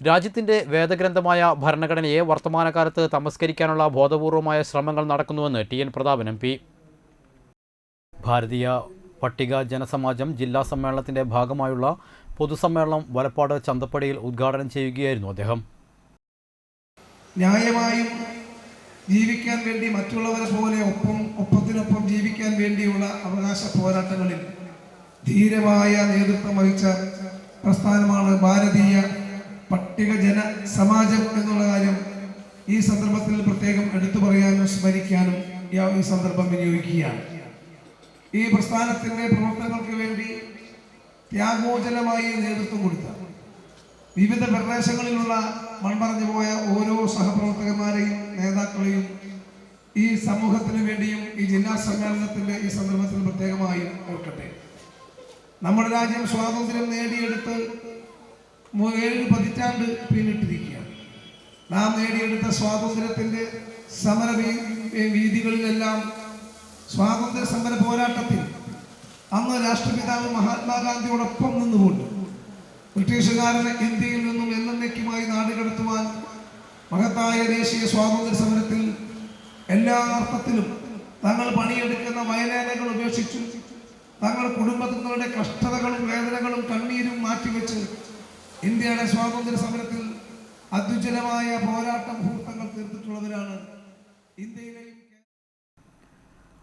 രാജ്യത്തിന്റെ വേദഗ്രന്ഥമായ ഭരണഘടനയെ വർത്തമാനകാലത്ത് തമസ്കരിക്കാനുള്ള ബോധപൂർവമായ ശ്രമങ്ങൾ നടക്കുന്നുവെന്ന് T N Prathapan M P. Bharatiya Pattika Janasamajam ജില്ലാ സമ്മേളനത്തിന്റെ ഭാഗമായുള്ള പൊതുസമ്മേളനം വലപ്പാട് ചന്തപ്പടിയിൽ ഉദ്ഘാടനം ചെയ്യുകയായിരുന്നു അദ്ദേഹം. ന്യായമായും ജീവിക്കാൻ വേണ്ടി മറ്റുള്ളവരെ പോലെ ഒപ്പം ഒപ്പത്തിനൊപ്പം ജീവിക്കാൻ വേണ്ടിയുള്ള അവകാശ പോരാട്ടങ്ങളിൽ ധീരമായ നേതൃത്വം വഹിച്ച പ്രസ്ഥാനമാണ് ഭാരതീയ പട്ടികജന സമാജം എന്നുള്ള കാര്യം ഈ സന്ദർഭത്തിൽ പ്രത്യേകം എടുത്തു പറയാനും സ്മരിക്കാനും ഈ- സന്ദർഭം വിനിയോഗിക്കുകയാണ്. ഈ പ്രസ്ഥാനത്തിന്റെ പ്രവർത്തനങ്ങൾക്ക് വേണ്ടി ത്യാഗോചനമായി നേതൃത്വം കൊടുത്ത വിവിധ പ്രദേശങ്ങളിലുള്ള മൺമറഞ്ഞു പോയ ഓരോ സഹപ്രവർത്തകന്മാരെയും നേതാക്കളെയും ഈ സമൂഹത്തിന് വേണ്ടിയും ഈ ജില്ലാ സമ്മേളനത്തിന്റെ ഈ സന്ദർഭത്തിൽ പ്രത്യേകമായി ഓർക്കട്ടെ. നമ്മുടെ രാജ്യം സ്വാതന്ത്ര്യം നേടിയെടുത്ത് ഏഴ് പതിറ്റാണ്ട് പിന്നിട്ടിരിക്കുകയാണ്. നാം നേടിയെടുത്ത സ്വാതന്ത്ര്യത്തിന്റെ സമര വീതികളിലെല്ലാം സ്വാതന്ത്ര്യ സമര പോരാട്ടത്തിൽ അന്ന് രാഷ്ട്രപിതാവ് മഹാത്മാഗാന്ധിയോടൊപ്പം നിന്നുകൊണ്ട് ബ്രിട്ടീഷുകാരനെ ഇന്ത്യയിൽ നിന്നും എന്നേക്കുമായി നാടുകടത്തുവാൻ മഹത്തായ ദേശീയ സ്വാതന്ത്ര്യ സമരത്തിൽ എല്ലാ അർത്ഥത്തിലും തങ്ങൾ പണിയെടുക്കുന്ന വയലേനകൾ ഉപേക്ഷിച്ചു തങ്ങൾ കുടുംബങ്ങളുടെ കഷ്ടതകളും വേദനകളും കണ്ണീരും മാറ്റിവെച്ച് ഇന്ത്യയുടെ സ്വാതന്ത്ര്യ സമരത്തിൽ അത്യുജ്വലമായ പോരാട്ട മുഹൂർത്തങ്ങൾ തീർത്തിട്ടുള്ളവരാണ് ഇന്ത്യയിലെയും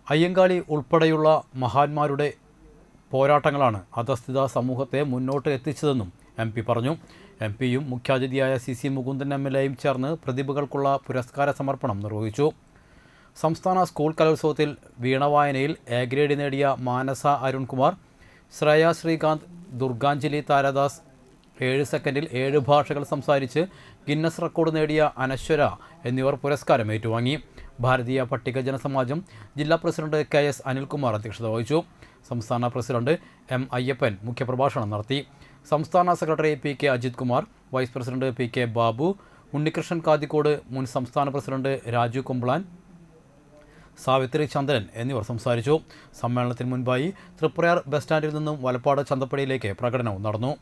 അയ്യങ്കാളി ഉൾപ്പെടെയുള്ള മഹാന്മാരുടെ പോരാട്ടങ്ങളാണ് അധസ്ഥിത സമൂഹത്തെ മുന്നോട്ട് എത്തിച്ചതെന്നും എം പി പറഞ്ഞു. എം പിയും മുഖ്യാതിഥിയായ C C Mukundan M L എയും ചേർന്ന് പ്രതിഭകൾക്കുള്ള പുരസ്കാര സമർപ്പണം നിർവഹിച്ചു. സംസ്ഥാന സ്കൂൾ കലോത്സവത്തിൽ വീണവായനയിൽ എ ഗ്രേഡ് നേടിയ മാനസ അരുൺകുമാർ ശ്രേയ ശ്രീകാന്ത് ദുർഗാഞ്ജലി താരദാസ് ഏഴ് സെക്കൻഡിൽ ഏഴ് ഭാഷകൾ സംസാരിച്ച് ഗിന്നസ് റെക്കോർഡ് നേടിയ അനശ്വര എന്നിവർ പുരസ്കാരം ഏറ്റുവാങ്ങി. ഭാരതീയ പട്ടിക ജനസമാജം ജില്ലാ പ്രസിഡന്റ് കെ എസ് അനിൽകുമാർ അധ്യക്ഷത വഹിച്ചു. സംസ്ഥാന പ്രസിഡന്റ് എം അയ്യപ്പൻ മുഖ്യപ്രഭാഷണം നടത്തി. സംസ്ഥാന secretary P K Ajith Kumar vice president P K Babu Unnikrishnan Kathikode മുൻ സംസ്ഥാന പ്രസിഡന്റ് രാജു കുമ്പളാൻ സാവിത്രി ചന്ദ്രൻ എന്നിവർ സംസാരിച്ചു. സമ്മേളനത്തിന് മുൻപായി തൃപ്രയാർ ബസ് സ്റ്റാൻഡിൽ നിന്നും വലപ്പാട് ചന്തപ്പടിയിലേക്ക് പ്രകടനവും നടന്നു.